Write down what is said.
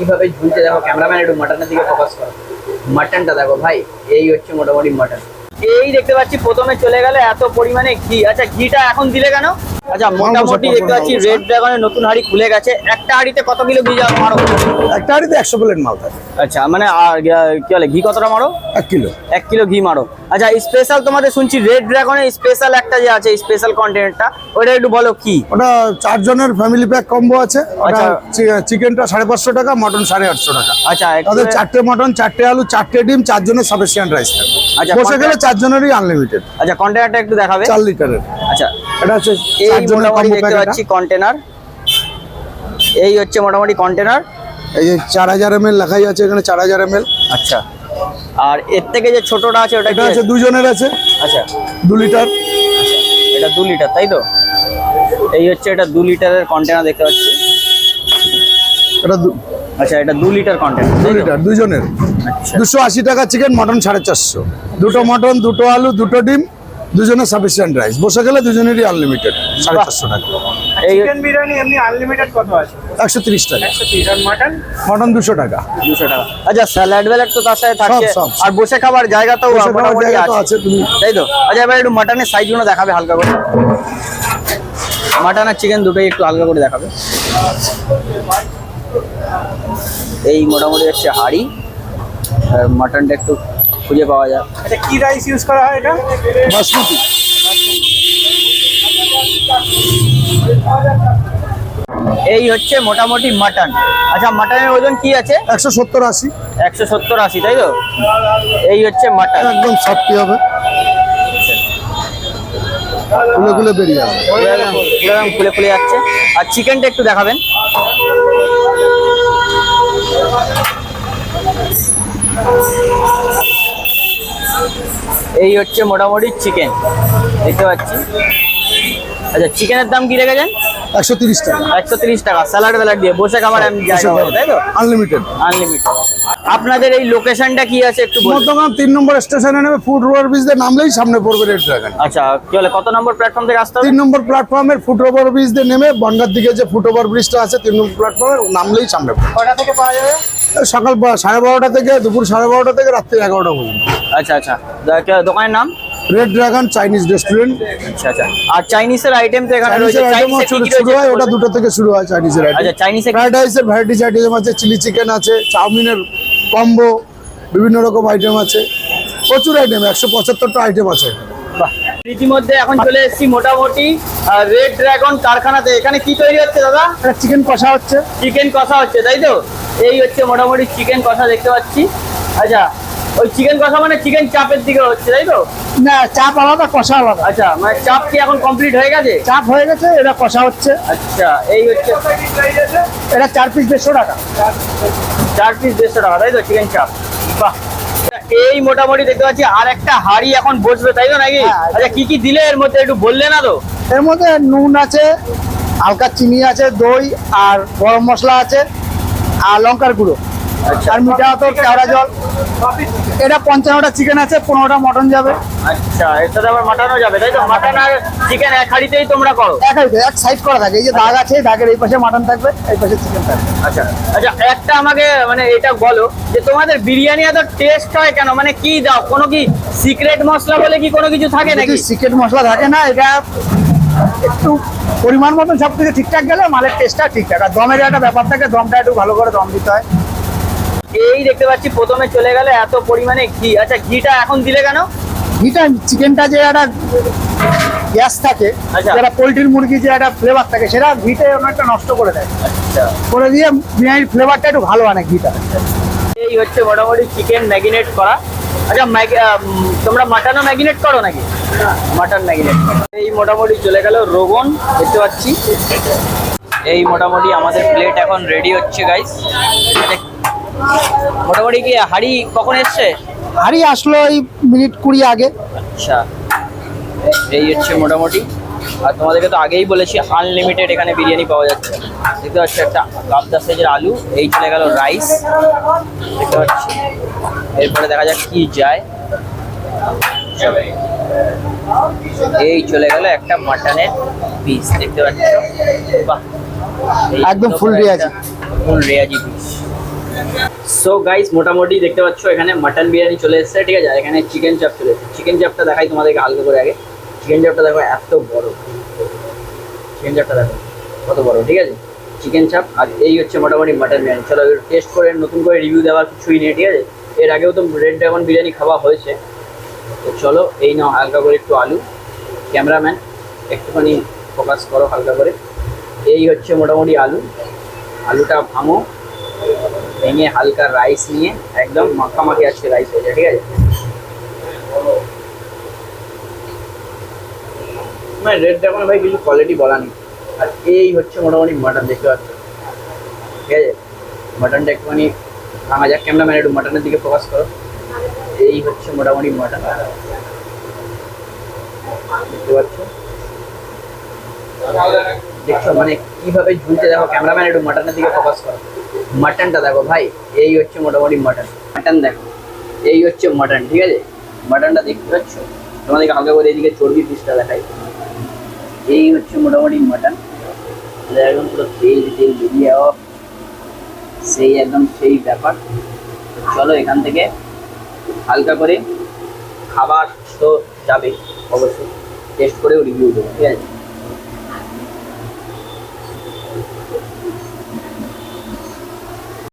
কীভাবে ঝুলছে দেখো ক্যামেরাম্যান একটু মাটনের দিকে ফোকাস করো। মাটনটা দেখো ভাই, এই হচ্ছে মোটামুটি মাটন এই দেখতে পাচ্ছি প্রথমে চলে গেলে এত পরিমাণে ঘি। আচ্ছা ঘিটা এখন দিলে কেন? আচ্ছা মোটামুটি দেখতে পাচ্ছি রেড ড্রাগনের নতুন হাড়ি খুলে গেছে। একটা হাড়িতে কত কিলো ঘি যাওয়া মারো? একটা হাঁড়িতে একশো প্লেট মাল থাকে আচ্ছা মানে আর কি বলে ঘি কতটা মারো? এক কিলো। এক কিলো ঘি মারো। আচ্ছা স্পেশাল তোমাদের শুনছি রেড ড্রাগনের স্পেশাল একটা যে আছে স্পেশাল কন্টেন্টটা ওটা একটু বলো কি? ওটা চারজনের ফ্যামিলি প্যাক কম্বো আছে। আচ্ছা। চিকেনটা সাড়ে পাঁচশো টাকা মটন সাড়ে আটশো টাকা। আচ্ছা তাদের চারটে মটন চারটে আলু চারটে ডিম চারজনের সাফিসিয়েন্ট রাইস থাকে আচ্ছা, বসে গেলে চারজনেরই আনলিমিটেড আচ্ছা কন্টেনারটা একটু দেখাবে। চার লিটারের। আচ্ছা এটা হচ্ছে এই মোটামুটি দেখতে পাচ্ছি কন্টেনার এই হচ্ছে মোটামুটি কন্টেনার এই যে চার হাজার এম এল লেখাই আছে এখানে চার হাজার এম এল আচ্ছা। আর এর থেকে যে ছোটটা আছে ওটা এটা আছে দুজনের আছে। আচ্ছা। দু লিটার। এটা দু লিটার তাই তো? এই হচ্ছে এটা দু লিটারের কন্টেনার দেখতে পাচ্ছি। এটা আচ্ছা এটা দু লিটার কন্টেনার দু লিটার দুজনের। আচ্ছা। দুশো আশি টাকা চিকেন মটন সাড়ে চারশো। দুটো মটন দুটো আলু দুটো ডিম দুজনের সাফিসিয়েন্ট রাইস বসে গেলে দুজনেরই আনলিমিটেড সাড়ে চারশো টাকা। চিকেন বিরিয়ানি এমনি আনলিমিটেড কত আছে? একশো তিরিশ টাকা। তিরিশ। মটন দুশো টাকা। দুশো টাকা। আচ্ছা স্যালাড ব্যালাড তো তার সাথে সব। আর বসে খাবার জায়গা তো খাওয়ার মোটামুটি জায়গা তো আছে। আছে, তুমি- তাই তো? আচ্ছা এবার একটু মাটনের সাইজগুলো দেখাবে হালকা করে। মাটন আর চিকেন দুটোই একটু হালকা করে দেখাবে। এই মোটামুটি হচ্ছে হাড়ি আর মাটনটা একটু খুঁজে পাওয়া যায় এটা কি রাইস ইউজ করা হয় এটা? বাসমতি। এই হচ্ছে মোটামুটি মাটন। আচ্ছা মাটনের ওজন কি আছে? একশো সত্তর আশি। একশো সত্তর আশি তাই তো? এই হচ্ছে মাটন। একদম সফটি হবে। খুলে খুলে বেরিয়ে যাবে। খুলে খুলে যাচ্ছে। আর চিকেনটা একটু দেখাবেন। এই হচ্ছে মোটামুটি চিকেন দেখতে পাচ্ছি। আচ্ছা চিকেনের দাম কি রেখেছেন? একশো তিরিশ টাকা। একশো তিরিশ টাকা স্যালাড ব্যালাড দিয়ে বসে খাবার আমি তাই তো? আনলিমিটেড আনলিমিটেড আপনাদের এই লোকেশনটা কি আছে একটু মধ্যগ্রাম তিন নম্বর স্টেশনে নেমে ফুড ওভার ব্রিজ দিয়ে নামলেই সামনে পড়বে রেড ড্রাগন আচ্ছা কি বলে কত নম্বর প্ল্যাটফর্ম থেকে আসতে হবে? তিন নম্বর প্ল্যাটফর্মের ফুট ওভার ব্রিজ দিয়ে নেমে বনগার দিকে যে ফুট ওভার ব্রিজটা আছে তিন নম্বর প্ল্যাটফর্মে নামলেই সামনে পড়বে। কটা থেকে পাওয়া যাবে? সকাল সাড়ে বারোটা থেকে দুপুর সাড়ে বারোটা থেকে রাত্রি এগারোটা পর্যন্ত। আচ্ছা আচ্ছা। দোকানের নাম? রেড ড্রাগন চাইনিজ রেস্টুরেন্ট আচ্ছা আচ্ছা। আর চাইনিজের আইটেম তো এখানে রয়েছে। চাইনিজের চাইনিজে কি শুরু হয়? ওটা দুটো থেকে শুরু হয় চাইনিজের আইটেম আচ্ছা চাইনিজে ফ্রাইড রাইসের ভ্যারাইটিস আইটেম আছে চিলি চিকেন আছে চাউমিনের কম্বো বিভিন্ন রকম আইটেম আছে। প্রচুর আইটেম একশো পঁচাত্তরটা আইটেম আছে। বাহ। রীতিমধ্যে এখন চলে এসেছি মোটামুটি রেড ড্রাগন কারখানাতে। এখানে কি তৈরি হচ্ছে দাদা? চিকেন কষা হচ্ছে। চিকেন কষা হচ্ছে তাই তো? এই হচ্ছে মোটামুটি চিকেন কষা দেখতে পাচ্ছি। আচ্ছা ওই চিকেন কষা মানে চিকেন চাপের দিকে হচ্ছে তাই তো? না চাপ আলাদা কষা আলাদা। আচ্ছা মানে চাপ কি এখন কমপ্লিট হয়ে গেছে? চাপ হয়ে গেছে এটা কষা হচ্ছে। আচ্ছা এই হচ্ছে এটা চার পিস দেড়শো টাকা। চার পিস দেড়শো টাকা তাই তো চিকেন চাপ বাহ। এই মোটামুটি দেখতে পাচ্ছি আর একটা হাড়ি এখন বসবে তাই তো নাকি? হ্যাঁ। আচ্ছা কি কি দিলে এর মধ্যে একটু বললে না তো? এর মধ্যে নুন আছে হালকা চিনি আছে দই আর গরম মশলা আছে আর লঙ্কার গুঁড়ো। আর মিঠা তো কেওড়া জল। এটা পঞ্চান্নটা চিকেন আছে পনেরোটা মটন যাবে। আচ্ছা এর সাথে আবার মাটনও যাবে তাই তো? মাটন আর চিকেন এক হাড়িতেই তোমরা করো? এক হাঁড়িতে, এক সাইড করা থাকে এই যে দাগ আছে দাগের এই পাশে মাটন থাকবে এই পাশে চিকেন থাকবে। আচ্ছা আচ্ছা একটা আমাকে মানে এটা বলো যে তোমাদের বিরিয়ানি এত টেস্ট হয় কেন? মানে কি দাও? কোনো কি সিক্রেট মশলা বলে কি কোনো কিছু থাকে নাকি? চিকেন মশলা থাকে না এটা একটু পরিমাণ মতন সব কিছু ঠিকঠাক গেলে মালের টেস্টটা ঠিকঠাক। আর দমের একটা ব্যাপার থাকে দমটা একটু ভালো করে দম দিতে হয়। এই দেখতে পাচ্ছি প্রথমে চলে গেলে এত পরিমাণে ঘি। আচ্ছা ঘিটা এখন দিলে কেন? ঘিটা চিকেনটা যে একটা গ্যাস থাকে আচ্ছা। যেটা পোলট্রির মুরগি যে একটা ফ্লেভার থাকে সেটা ঘিটা অনেকটা নষ্ট করে দেয়। আচ্ছা। করে দিয়ে বিরিয়ানির ফ্লেভারটা একটু ভালো আনে ঘিটা। এই হচ্ছে মোটামুটি চিকেন ম্যাগিনেট করা। আচ্ছা তোমরা মাটনও ম্যাগিনেট করো নাকি? মাটন ম্যাগিনেট এই মোটামুটি চলে গেল রোগন দেখতে পাচ্ছি। এই মোটামুটি আমাদের প্লেট এখন রেডি হচ্ছে গাইস মোটামুটি কি হাড়ি কখন এসছে? হাড়ি আসলো এই মিনিট কুড়ি আগে। আচ্ছা এই হচ্ছে মোটামুটি। আর তোমাদেরকে তো আগেই বলেছি আনলিমিটেড এখানে বিরিয়ানি পাওয়া যাচ্ছে। দেখতে পাচ্ছি একটা গাবদা সাইজের আলু এই চলে গেল রাইস দেখতে পাচ্ছি? এরপরে দেখা যাক কি যায়। এই চলে গেল একটা মাটনের পিস দেখতে পাচ্ছি? বাহ একদম ফুল রেয়াজি। ফুল রেয়াজি পিস সো গাইস মোটামুটি দেখতে পাচ্ছ, এখানে মাটন বিরিয়ানি চলে এসেছে, ঠিক আছে? আর এখানে চিকেন চাপ চলে এসেছে। চিকেন চাপটা দেখাই তোমাদেরকে হালকা করে আগে। চিকেন চাপটা দেখো, এত বড়। চিকেন চাপটা দেখো, কত বড়, ঠিক আছে? চিকেন চাপ আর এই হচ্ছে মোটামুটি মাটন বিরিয়ানি। চলো টেস্ট করে, নতুন করে রিভিউ দেওয়ার কিছুই নেই, ঠিক আছে? এর আগেও তো রেড ড্রাগন বিরিয়ানি খাওয়া হয়েছে। তো চলো, এই নাও হালকা করে একটু আলু। ক্যামেরাম্যান একটুখানি ফোকাস করো হালকা করে। এই হচ্ছে মোটামুটি আলু। আলুটা ভাঙো। ভেঙে হালকা রাইস নিয়ে একদম মাখামাখি আজকে রাইস হয়েছে, ঠিক আছে? মানে রেড ড্রাগন ভাই কিছু কোয়ালিটি বলা নেই। আর এই হচ্ছে মোটামুটি মাটন দেখতে পাচ্ছ? ঠিক আছে? মাটনটা একটুখানি ভাঙা যাক ক্যামেরাম্যান একটু মাটনের দিকে ফোকাস করো। এই হচ্ছে মোটামুটি মাটন দেখতে পাচ্ছ? দেখছ মানে কীভাবে ঝুলছে দেখো ক্যামেরাম্যান একটু মাটনের দিকে ফোকাস করো। মাটনটা দেখো ভাই, এই হচ্ছে মোটামুটি মাটন মাটন দেখো, এই হচ্ছে মাটন ঠিক আছে? মাটনটা দেখতে পাচ্ছ? তোমাদেরকে হালকা করে এইদিকে চর্বি পিসটা দেখাই। এই হচ্ছে মোটামুটি মাটন একদম পুরো তেল তেল বেরিয়ে যাওয়া। সেই একদম সেই ব্যাপার। চলো এখান থেকে হালকা করে খাবার তো যাবে, অবশ্যই। টেস্ট করেও রিভিউ দেবো, ঠিক আছে?